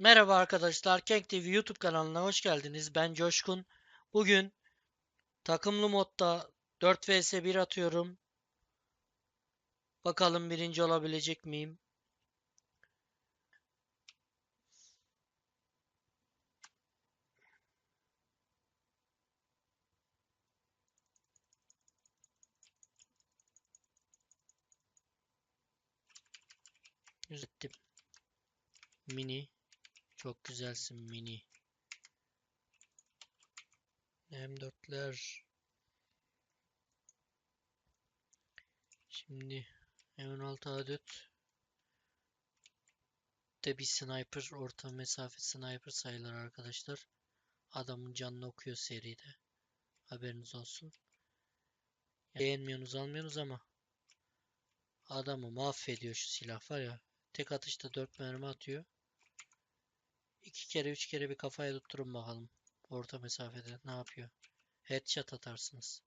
Merhaba arkadaşlar, Kek TV YouTube kanalına hoş geldiniz. Ben Coşkun. Bugün takımlı modda 4 vs 1 atıyorum. Bakalım birinci olabilecek miyim? Yüzettim. Mini. Çok güzelsin mini. M4'ler. Şimdi M16 A4 de bir sniper, orta mesafe sniper sayılır arkadaşlar. Adamın canını okuyor seride. Haberiniz olsun. Beğenmiyorsunuz almıyorsunuz ama adamı mahvediyor şu silah var ya. Tek atışta 4 mermi atıyor. İki kere üç kere bir kafaya tutturun bakalım. Orta mesafede ne yapıyor? Headshot atarsınız.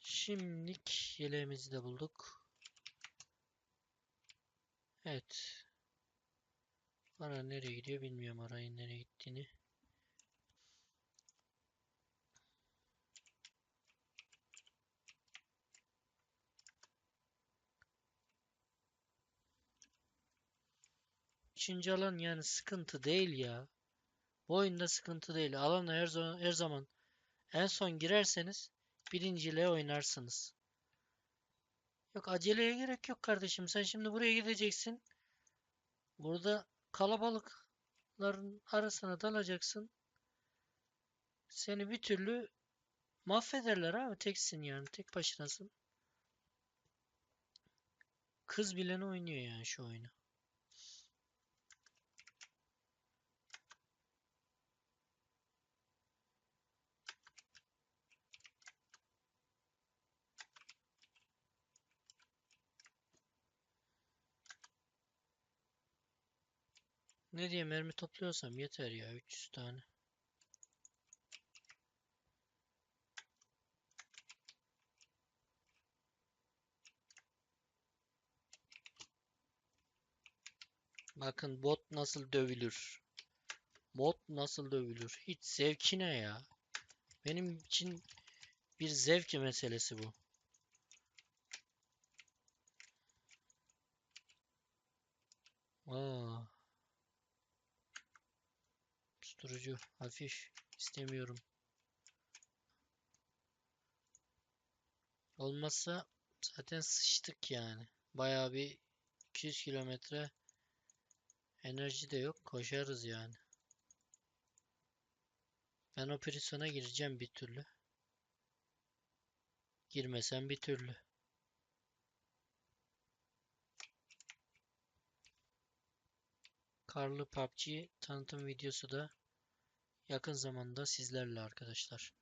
Şimdilik yeleğimizi de bulduk. Evet. Ara nereye gidiyor bilmiyorum arayın nereye gittiğini. Üçüncü alan yani sıkıntı değil ya. Bu oyunda sıkıntı değil. Alana her zaman, her zaman en son girerseniz birinciliğe oynarsınız. Yok aceleye gerek yok kardeşim. Sen şimdi buraya gideceksin. Burada kalabalıkların arasına dalacaksın. Seni bir türlü mahvederler abi. Teksin yani. Tek başınasın. Kız bile oynuyor yani şu oyunu. Ne diye mermi topluyorsam yeter ya 300 tane. Bakın bot nasıl dövülür. Bot nasıl dövülür. Hiç zevkine ya. Benim için bir zevk meselesi bu. Aa. Susturucu hafif istemiyorum. Olmazsa zaten sıçtık yani. Bayağı bir 200 kilometre enerji de yok. Koşarız yani. Ben o prisona gireceğim bir türlü. Girmesem bir türlü. Karlı PUBG tanıtım videosu da yakın zamanda sizlerle arkadaşlar.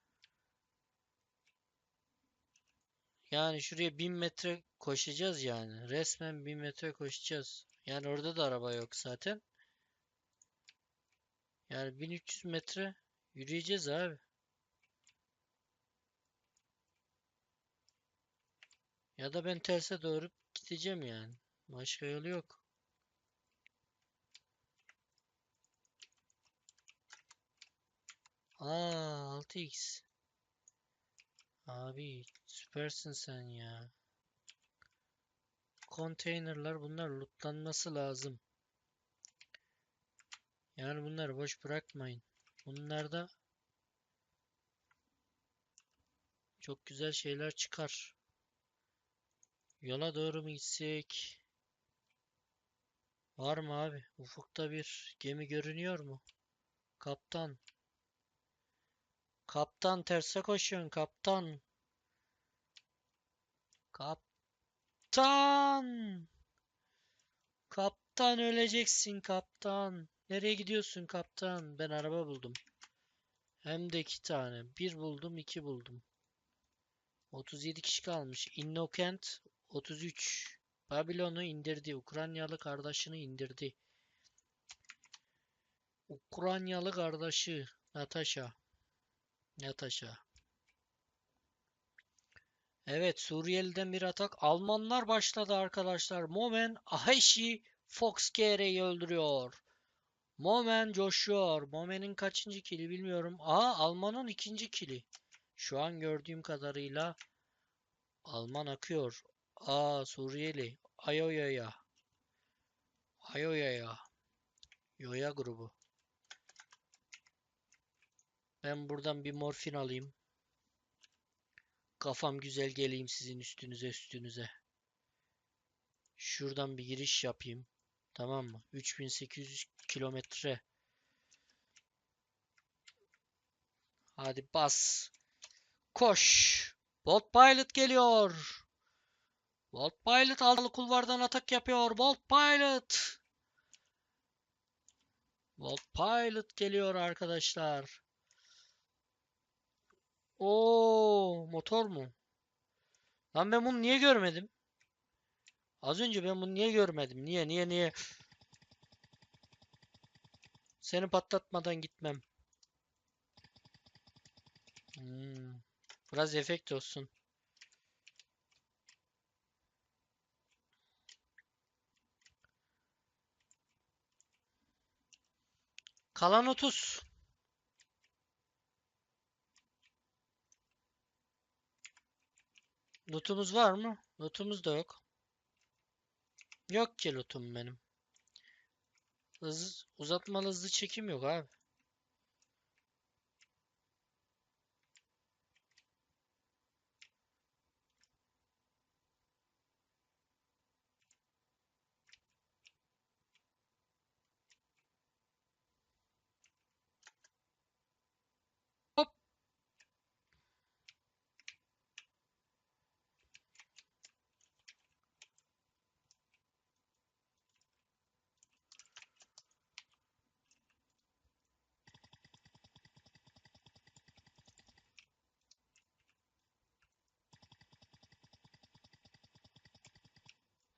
Yani şuraya 1000 metre koşacağız yani. Resmen 1000 metre koşacağız. Yani orada da araba yok zaten. Yani 1300 metre yürüyeceğiz abi. Ya da ben terse doğru gideceğim yani. Başka yolu yok. Aa 6x. Abi süpersin sen ya. Konteynerlar bunlar lootlanması lazım. Yani bunları boş bırakmayın. Bunlarda çok güzel şeyler çıkar. Yola doğru mu gitsek? Var mı abi? Ufukta bir gemi görünüyor mu? Kaptan. Kaptan terse koşun kaptan. Kaptan. Kaptan öleceksin kaptan. Nereye gidiyorsun kaptan? Ben araba buldum. Hem de iki tane. Bir buldum, iki buldum. 37 kişi kalmış. Innocent 33. Babilon'u indirdi. Ukraynalı kardeşini indirdi. Ukraynalı kardeşi Natasha. Natasha. Evet Suriyeli'den bir atak. Almanlar başladı arkadaşlar. Momen Aheşi Fox Gere'yi öldürüyor. Momen coşuyor. Momen'in kaçıncı kili bilmiyorum. Aa Alman'ın ikinci kili. Şu an gördüğüm kadarıyla Alman akıyor. Aa Suriyeli. Ayoyaya. Ayoyaya. Yoya grubu. Ben buradan bir morfin alayım. Kafam güzel geleyim sizin üstünüze üstünüze. Şuradan bir giriş yapayım. Tamam mı? 3800 kilometre. Hadi bas. Koş. Bolt Pilot geliyor. Bolt Pilot aldı kulvardan atak yapıyor. Bolt Pilot. Bolt Pilot geliyor arkadaşlar. Oo, motor mu? Lan ben bunu niye görmedim? Az önce ben bunu niye görmedim? Niye niye niye? Seni patlatmadan gitmem. Hmm. Biraz efekt olsun. Kalan 30. Lootumuz var mı? Lootumuz da yok. Yok ki lootum benim. Hız, uzatmalı hızlı çekim yok abi.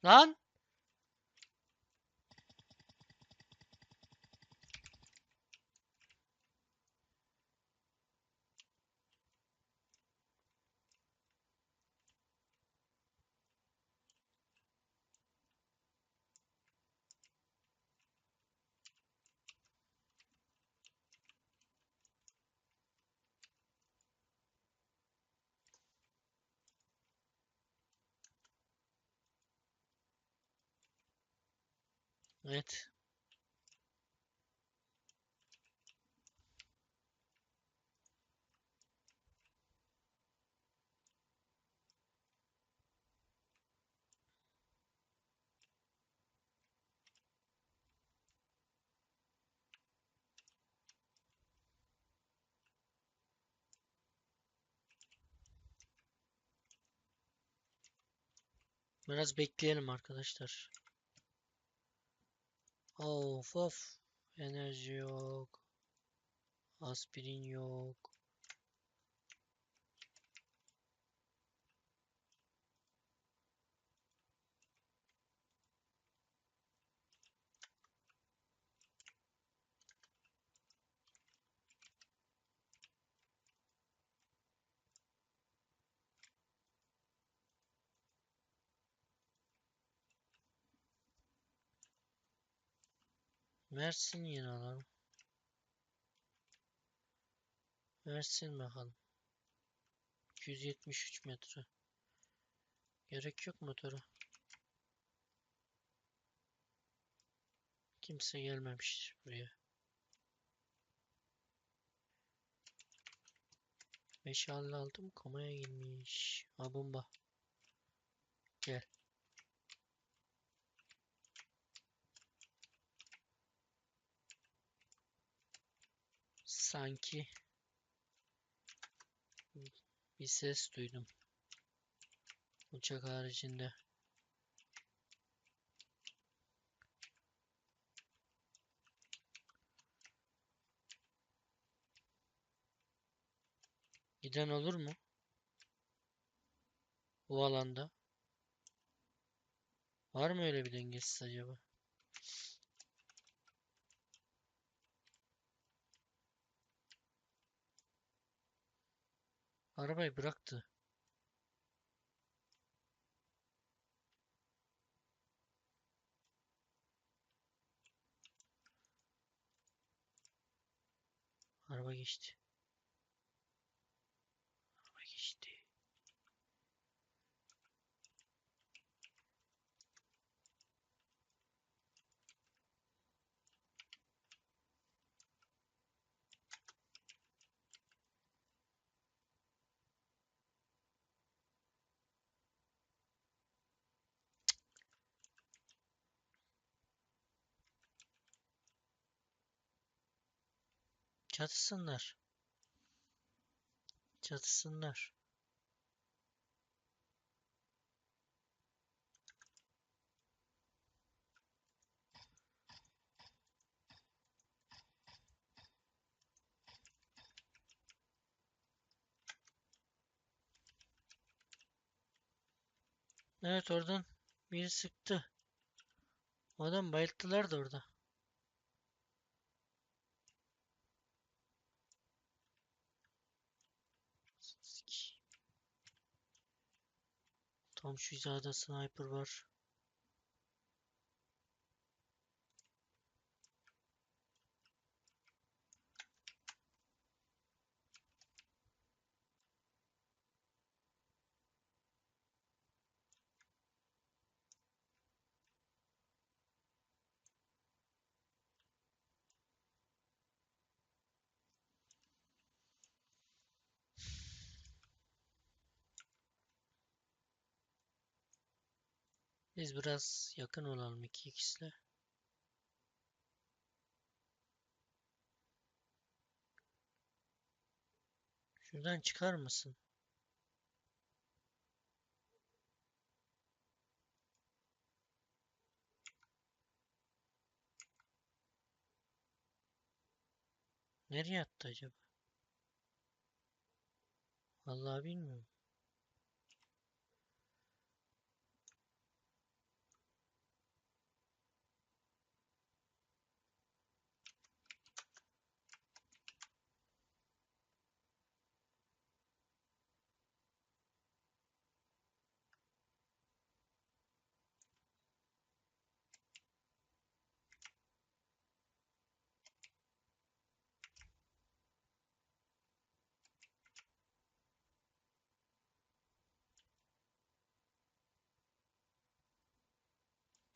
Lan! Evet. Biraz bekleyelim arkadaşlar. Of of. Enerji yok. Aspirin yok. Mersin yine alalım. Mersin bakalım. 273 metre. Gerek yok motora. Kimse gelmemiş buraya. Meşale aldım komaya girmiş. Ha bomba. Gel. Sanki bir ses duydum. Uçak haricinde. Giden olur mu? Bu alanda. Var mı öyle bir dengesiz acaba? Arabayı bıraktı. Araba geçti. Çatışsınlar. Çatışsınlar. Evet oradan biri sıktı. O adam bayılttılar da orada. Tam şu hizada sniper var. Biz biraz yakın olalım iki ikisle. Şuradan çıkar mısın? Nereye attı acaba? Vallahi bilmiyorum.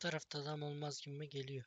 Tarafta adam olmaz gibi geliyor.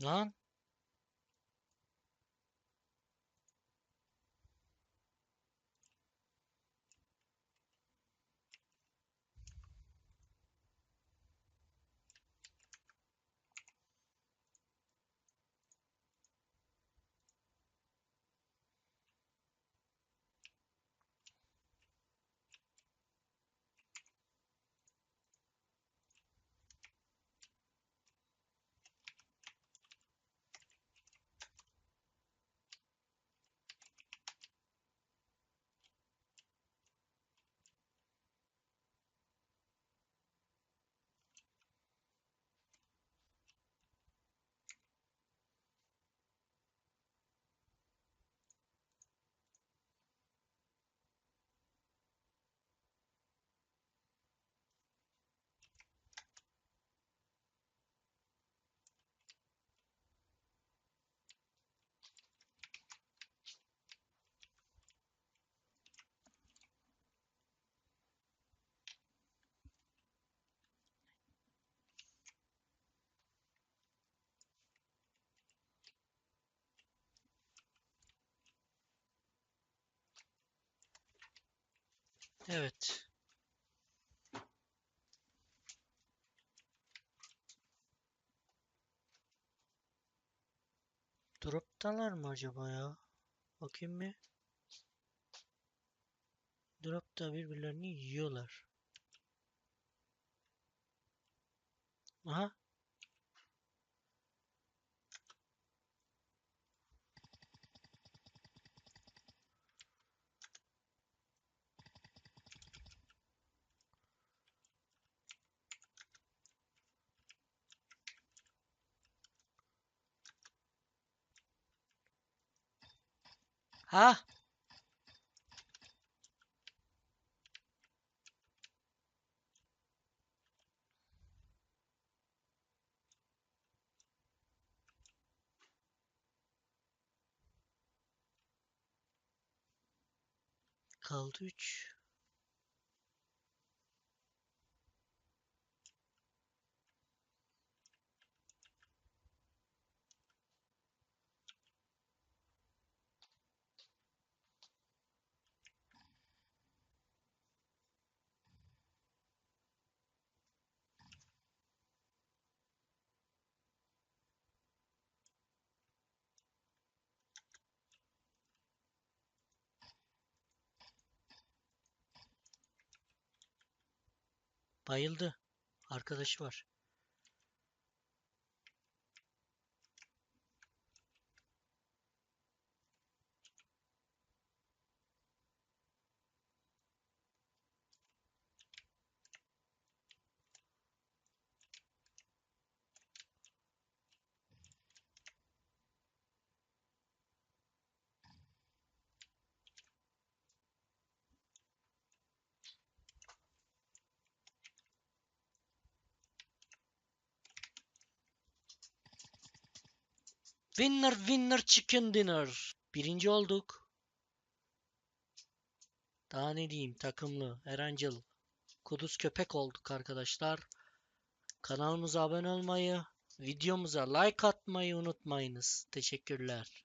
Lan. Evet. Drop'talar mı acaba ya? Bakayım bir. Drop'ta birbirlerini yiyorlar. Aha. Ha? Kaldı 3. Bayıldı. Arkadaşı var. Winner winner chicken dinner. Birinci olduk. Daha ne diyeyim takımlı. Erancıl. Kuduz köpek olduk arkadaşlar. Kanalımıza abone olmayı, videomuza like atmayı unutmayınız. Teşekkürler.